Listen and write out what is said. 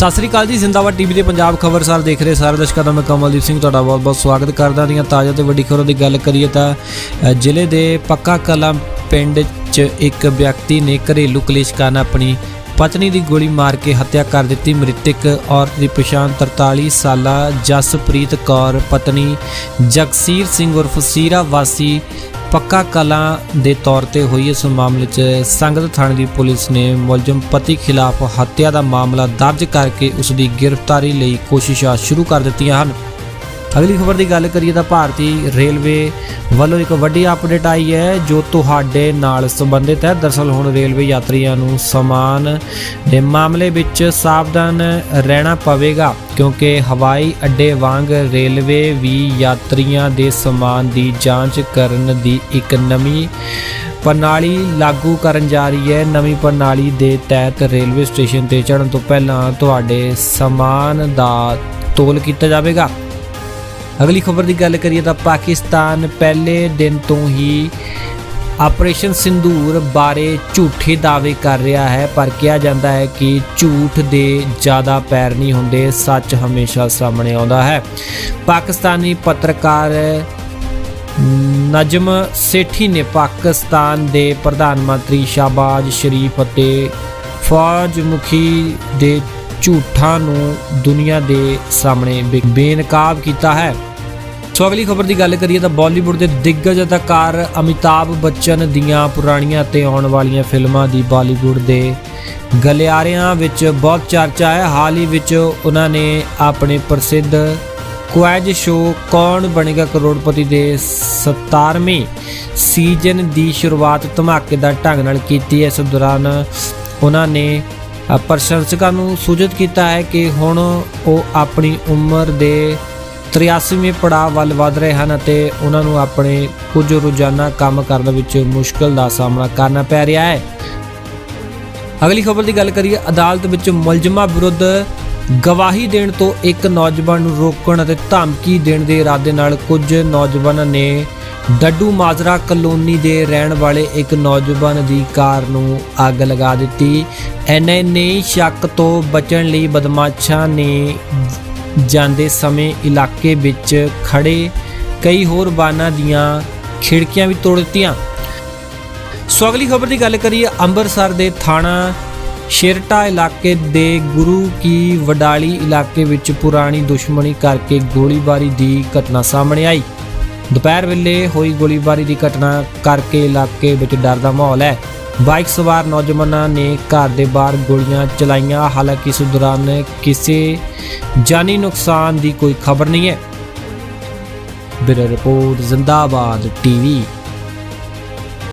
ਸਤਿ ਸ੍ਰੀ ਅਕਾਲ ਜੀ, ਜ਼ਿੰਦਾਬਾਦ ਟੀਵੀ ਦੇ ਪੰਜਾਬ ਖਬਰਸਾਰ ਦੇਖ ਰਹੇ ਸਾਰੇ ਦਰਸ਼ਕਾਂ ਦਾ ਮੈਂ ਕਮਲਦੀਪ ਸਿੰਘ, ਤੁਹਾਡਾ ਬਹੁਤ-ਬਹੁਤ ਸਵਾਗਤ ਕਰਦਾ ਦੀਆਂ ਤਾਜ਼ਾ ਤੇ ਵੱਡੀ ਖਬਰਾਂ ਦੀ ਗੱਲ ਕਰੀਏ ਤਾਂ ਜ਼ਿਲ੍ਹੇ ਦੇ ਪੱਕਾ ਕਲਾਂ ਪਿੰਡ 'ਚ ਇੱਕ ਵਿਅਕਤੀ ਨੇ ਘਰੇਲੂ ਕਲੇਸ਼ ਕਾਰਨ ਆਪਣੀ ਪਤਨੀ ਦੀ ਗੋਲੀ ਮਾਰ ਕੇ ਹੱਤਿਆ ਕਰ ਦਿੱਤੀ। ਮ੍ਰਿਤਕ ਔਰਤ ਦੀ ਪਛਾਣ 43 ਸਾਲਾ ਜਸਪ੍ਰੀਤ ਕੌਰ, ਪਤਨੀ ਜਗਸੀਰ ਸਿੰਘ ਉਰਫ ਸੀਰਾ ਵਾਸੀ ਪੱਕਾ ਕਲਾਂ ਦੇ ਤੌਰ ਤੇ ਹੋਈ ਇਸ ਮਾਮਲੇ 'ਚ ਸੰਗਤ ਥਾਣੇ ਦੀ ਪੁਲਿਸ ਨੇ ਮੁਲਜ਼ਮ ਪਤੀ ਖਿਲਾਫ ਹੱਤਿਆ ਦਾ ਮਾਮਲਾ ਦਰਜ ਕਰਕੇ ਉਸ ਦੀ ਗ੍ਰਿਫਤਾਰੀ ਲਈ ਕੋਸ਼ਿਸ਼ਾਂ ਸ਼ੁਰੂ ਕਰ ਦਿੱਤੀਆਂ ਹਨ। ਅਗਲੀ ਖਬਰ ਦੀ ਗੱਲ ਕਰੀਏ ਤਾਂ ਭਾਰਤੀ ਰੇਲਵੇ ਵੱਲੋਂ ਇੱਕ ਵੱਡੀ ਅਪਡੇਟ ਆਈ ਹੈ, ਜੋ ਤੁਹਾਡੇ ਨਾਲ ਸੰਬੰਧਿਤ ਹੈ। ਦਰਅਸਲ ਹੁਣ ਰੇਲਵੇ ਯਾਤਰੀਆਂ ਨੂੰ ਸਮਾਨ ਦੇ ਮਾਮਲੇ ਵਿੱਚ ਸਾਵਧਾਨ ਰਹਿਣਾ ਪਵੇਗਾ, ਕਿਉਂਕਿ ਹਵਾਈ ਅੱਡੇ ਵਾਂਗ ਰੇਲਵੇ ਵੀ ਯਾਤਰੀਆਂ ਦੇ ਸਮਾਨ ਦੀ ਜਾਂਚ ਕਰਨ ਦੀ ਇੱਕ ਨਵੀਂ ਪ੍ਰਣਾਲੀ ਲਾਗੂ ਕਰਨ ਜਾ ਰਹੀ ਹੈ। ਨਵੀਂ ਪ੍ਰਣਾਲੀ ਦੇ ਤਹਿਤ ਰੇਲਵੇ ਸਟੇਸ਼ਨ ਤੇ ਚੜ੍ਹਨ ਤੋਂ ਪਹਿਲਾਂ ਤੁਹਾਡੇ ਸਮਾਨ ਦਾ ਤੋਲ ਕੀਤਾ ਜਾਵੇਗਾ। ਅਗਲੀ ਖਬਰ ਦੀ ਗੱਲ ਕਰੀਏ ਤਾਂ ਪਾਕਿਸਤਾਨ ਪਹਿਲੇ ਦਿਨ ਤੋਂ ਹੀ ਆਪਰੇਸ਼ਨ ਸਿੰਦੂਰ ਬਾਰੇ ਝੂਠੇ ਦਾਅਵੇ ਕਰ ਰਿਹਾ ਹੈ, ਪਰ ਕਿਹਾ ਜਾਂਦਾ ਹੈ ਕਿ ਝੂਠ ਦੇ ਜ਼ਿਆਦਾ ਪੈਰ ਨਹੀਂ ਹੁੰਦੇ, ਸੱਚ ਹਮੇਸ਼ਾ ਸਾਹਮਣੇ ਆਉਂਦਾ ਹੈ। ਪਾਕਿਸਤਾਨੀ ਪੱਤਰਕਾਰ ਨਜਮ ਸੇਠੀ ਨੇ ਪਾਕਿਸਤਾਨ ਦੇ ਪ੍ਰਧਾਨ ਮੰਤਰੀ ਸ਼ਾਬਾਜ਼ ਸ਼ਰੀਫ ਅਤੇ ਫੌਜ ਮੁਖੀ ਦੇ ਝੂਠਾਂ ਨੂੰ ਦੁਨੀਆ ਦੇ ਸਾਹਮਣੇ ਬੇ- ਬੇਨਕਾਬ ਕੀਤਾ ਹੈ। ਸੋ ਅਗਲੀ ਖਬਰ ਦੀ ਗੱਲ ਕਰੀਏ ਤਾਂ ਬਾਲੀਵੁੱਡ ਦੇ ਦਿੱਗਜ ਅਦਾਕਾਰ ਅਮਿਤਾਭ ਬੱਚਨ ਦੀਆਂ ਪੁਰਾਣੀਆਂ ਤੇ ਆਉਣ ਵਾਲੀਆਂ ਫਿਲਮਾਂ ਦੀ ਬਾਲੀਵੁੱਡ ਦੇ ਗਲਿਆਰਿਆਂ ਵਿੱਚ ਬਹੁਤ ਚਰਚਾ ਹੈ। ਹਾਲ ਹੀ ਵਿੱਚ ਉਹਨਾਂ ਨੇ ਆਪਣੇ ਪ੍ਰਸਿੱਧ ਕੁਐਜ ਸ਼ੋ ਕੌਣ ਬਣੇਗਾ ਕਰੋੜਪਤੀ ਦੇ 17ਵੇਂ ਸੀਜ਼ਨ ਦੀ ਸ਼ੁਰੂਆਤ ਧਮਾਕੇਦਾਰ ਢੰਗ ਨਾਲ ਕੀਤੀ ਹੈ। ਇਸ ਦੌਰਾਨ ਉਹਨਾਂ ਨੇ ਪ੍ਰਸ਼ੰਸਕਾਂ ਨੂੰ ਸੂਚਿਤ ਕੀਤਾ ਹੈ ਕਿ ਹੁਣ ਉਹ ਆਪਣੀ ਉਮਰ ਦੇ 83ਵੇਂ ਪੜਾਅ ਵੱਲ ਵਧ ਰਹੇ ਹਨ ਅਤੇ ਉਹਨਾਂ ਨੂੰ ਆਪਣੇ ਕੁਝ ਰੋਜ਼ਾਨਾ ਕੰਮ ਕਰਨ ਵਿੱਚ ਮੁਸ਼ਕਲ ਦਾ ਸਾਹਮਣਾ ਕਰਨਾ ਪੈ ਰਿਹਾ ਹੈ। ਅਗਲੀ ਖਬਰ ਦੀ ਗੱਲ ਕਰੀਏ, ਅਦਾਲਤ ਵਿੱਚ ਮੁਲਜ਼ਮਾਂ ਵਿਰੁੱਧ ਗਵਾਹੀ ਦੇਣ ਤੋਂ ਇੱਕ ਨੌਜਵਾਨ ਨੂੰ ਰੋਕਣ ਅਤੇ ਧਮਕੀ ਦੇਣ ਦੇ ਇਰਾਦੇ ਨਾਲ ਕੁਝ ਨੌਜਵਾਨਾਂ ਨੇ ਡੱਡੂ ਮਾਜਰਾ ਕਲੋਨੀ ਦੇ ਰਹਿਣ ਵਾਲੇ ਇੱਕ ਨੌਜਵਾਨ ਦੀ ਕਾਰ ਨੂੰ ਅੱਗ ਲਗਾ ਦਿੱਤੀ। ਐਨੇ ਸ਼ੱਕ ਤੋਂ ਬਚਣ ਲਈ ਬਦਮਾਸ਼ਾਂ ਨੇ ਜਾਂਦੇ ਸਮੇਂ ਇਲਾਕੇ ਵਿੱਚ ਖੜੇ ਕਈ ਹੋਰ ਵਾਹਨਾਂ ਦੀਆਂ ਖਿੜਕੀਆਂ ਵੀ ਤੋੜ ਦਿੱਤੀਆਂ। ਸੋ ਅਗਲੀ ਖਬਰ ਦੀ ਗੱਲ ਕਰੀਏ, ਅੰਮ੍ਰਿਤਸਰ ਦੇ ਥਾਣਾ ਸ਼ੇਰਟਾ ਇਲਾਕੇ ਦੇ ਗੁਰੂ ਕੀ ਵਡਾਲੀ ਇਲਾਕੇ ਵਿੱਚ ਪੁਰਾਣੀ ਦੁਸ਼ਮਣੀ ਕਰਕੇ ਗੋਲੀਬਾਰੀ ਦੀ ਘਟਨਾ ਸਾਹਮਣੇ ਆਈ। ਦੁਪਹਿਰ ਵੇਲੇ ਹੋਈ ਗੋਲੀਬਾਰੀ ਦੀ ਘਟਨਾ ਕਰਕੇ ਇਲਾਕੇ ਵਿੱਚ ਡਰ ਦਾ ਮਾਹੌਲ ਹੈ। ਬਾਈਕ ਸਵਾਰ ਨੌਜਵਾਨਾਂ ਨੇ ਘਰ ਦੇ ਬਾਹਰ ਗੋਲੀਆਂ ਚਲਾਈਆਂ। ਹਾਲਾਂਕਿ ਇਸ ਦੌਰਾਨ ਕਿਸੇ ਜਾਨੀ ਨੁਕਸਾਨ ਦੀ ਕੋਈ ਖਬਰ ਨਹੀਂ ਹੈ। Bureau report, Zindabad TV.